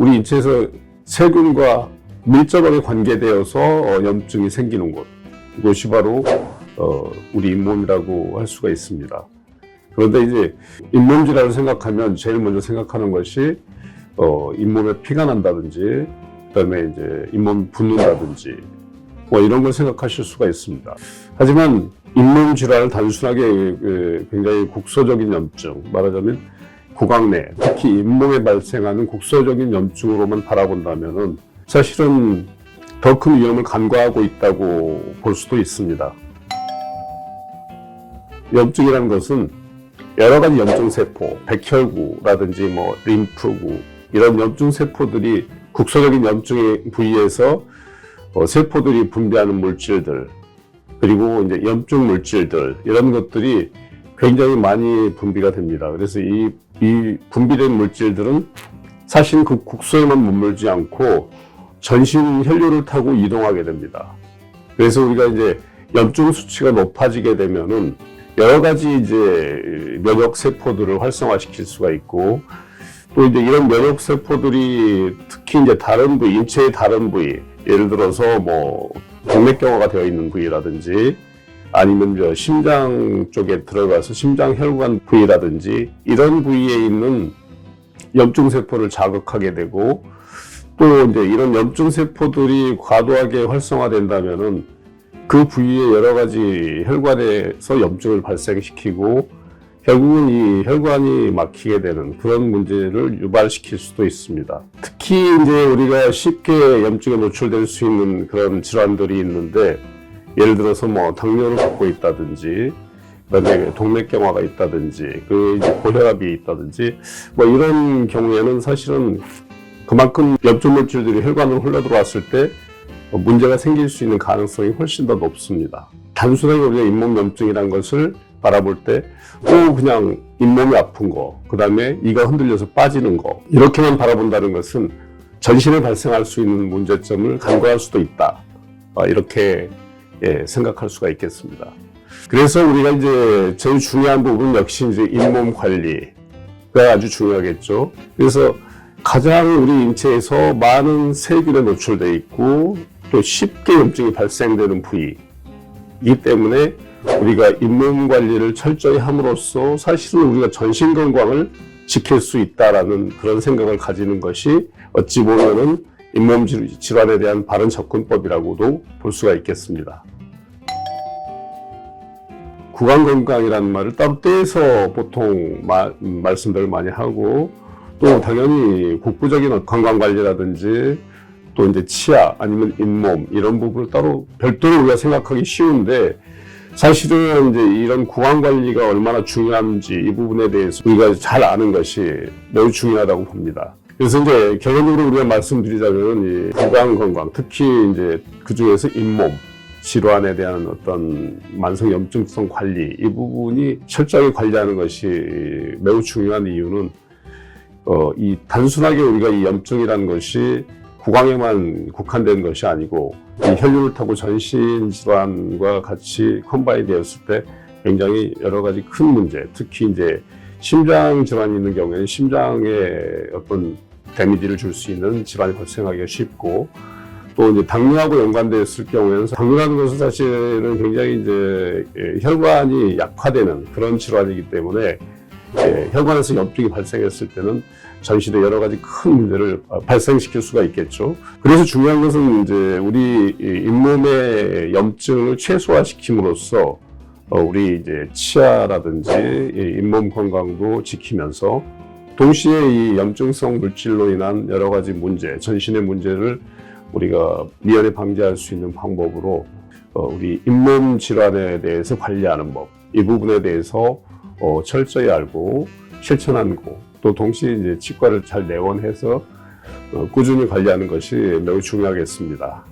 우리 인체에서 세균과 밀접하게 관계되어서 어, 염증이 생기는 곳. 이것이 바로 어, 우리 잇몸이라고 할 수가 있습니다. 그런데 이제 잇몸 질환을 생각하면 제일 먼저 생각하는 것이 어, 잇몸에 피가 난다든지, 그다음에 이제 잇몸 붓는다든지, 뭐 이런 걸 생각하실 수가 있습니다. 하지만 잇몸 질환을 단순하게 그, 굉장히 국소적인 염증, 말하자면 구강내, 특히 잇몸에 발생하는 국소적인 염증으로만 바라본다면은 사실은 더 큰 위험을 간과하고 있다고 볼 수도 있습니다. 염증이라는 것은 여러 가지 염증 세포, 백혈구라든지 뭐 림프구 이런 염증 세포들이 국소적인 염증의 부위에서 어, 세포들이 분비하는 물질들 그리고 이제 염증 물질들 이런 것들이 굉장히 많이 분비가 됩니다. 그래서 이, 이 분비된 물질들은 사실 그 국소에만 머물지 않고 전신 혈류를 타고 이동하게 됩니다. 그래서 우리가 이제 염증 수치가 높아지게 되면은 여러 가지 이제 면역 세포들을 활성화시킬 수가 있고 또 이제 이런 면역 세포들이 특히 이제 다른 부위, 인체의 다른 부위, 예를 들어서 뭐 동맥경화가 되어 있는 부위라든지 아니면 저 심장 쪽에 들어가서 심장 혈관 부위라든지 이런 부위에 있는 염증 세포를 자극하게 되고 또 이제 이런 염증 세포들이 과도하게 활성화된다면은 그 부위에 여러 가지 혈관에서 염증을 발생시키고 결국은 이 혈관이 막히게 되는 그런 문제를 유발시킬 수도 있습니다. 특히 이제 우리가 쉽게 염증에 노출될 수 있는 그런 질환들이 있는데 예를 들어서 뭐 당뇨를 갖고 있다든지 그다음에 동맥경화가 있다든지 그 고혈압이 있다든지 뭐 이런 경우에는 사실은 그만큼 염증 물질들이 혈관으로 흘러 들어왔을 때 문제가 생길 수 있는 가능성이 훨씬 더 높습니다. 단순하게 우리가 잇몸 염증이라는 것을 바라볼 때, 또 그냥 잇몸이 아픈 거, 그 다음에 이가 흔들려서 빠지는 거, 이렇게만 바라본다는 것은 전신에 발생할 수 있는 문제점을 간과할 수도 있다. 어, 이렇게 예, 생각할 수가 있겠습니다. 그래서 우리가 이제 제일 중요한 부분 역시 이제 잇몸 관리가 아주 중요하겠죠. 그래서 가장 우리 인체에서 많은 세균에 노출되어 있고 또 쉽게 염증이 발생되는 부위이기 때문에 우리가 잇몸 관리를 철저히 함으로써 사실은 우리가 전신 건강을 지킬 수 있다라는 그런 생각을 가지는 것이 어찌 보면은 잇몸 질- 질환에 대한 바른 접근법이라고도 볼 수가 있겠습니다. 구강 건강이라는 말을 따로 떼서 보통 마- 음, 말씀들을 많이 하고 또 당연히 국부적인 건강 관리라든지 또 이제 치아 아니면 잇몸 이런 부분을 따로 별도로 우리가 생각하기 쉬운데 사실은 이제 이런 구강 관리가 얼마나 중요한지 이 부분에 대해서 우리가 잘 아는 것이 매우 중요하다고 봅니다. 그래서 이제 결론적으로 우리가 말씀드리자면 이 구강 건강 특히 이제 그 중에서 잇몸 질환에 대한 어떤 만성 염증성 관리 이 부분이 철저하게 관리하는 것이 매우 중요한 이유는 어, 이 단순하게 우리가 이 염증이라는 것이 구강에만 국한된 것이 아니고 이 혈류를 타고 전신 질환과 같이 컴바인 되었을 때 굉장히 여러 가지 큰 문제, 특히 이제 심장 질환이 있는 경우에는 심장에 어떤 데미지를 줄 수 있는 질환이 발생하기가 쉽고 또 이제 당뇨하고 연관되었을 경우에는 당뇨라는 것은 사실은 굉장히 이제 예, 혈관이 약화되는 그런 질환이기 때문에 예, 혈관에서 염증이 발생했을 때는 전신에 여러 가지 큰 문제를 어, 발생시킬 수가 있겠죠. 그래서 중요한 것은 이제 우리 이 잇몸의 염증을 최소화시킴으로써 어, 우리 이제 치아라든지 이 잇몸 건강도 지키면서 동시에 이 염증성 물질로 인한 여러 가지 문제, 전신의 문제를 우리가 미연에 방지할 수 있는 방법으로 어, 우리 잇몸 질환에 대해서 관리하는 법, 이 부분에 대해서 어, 철저히 알고 실천하는 거, 또 동시에 이제 치과를 잘 내원해서 어, 꾸준히 관리하는 것이 매우 중요하겠습니다.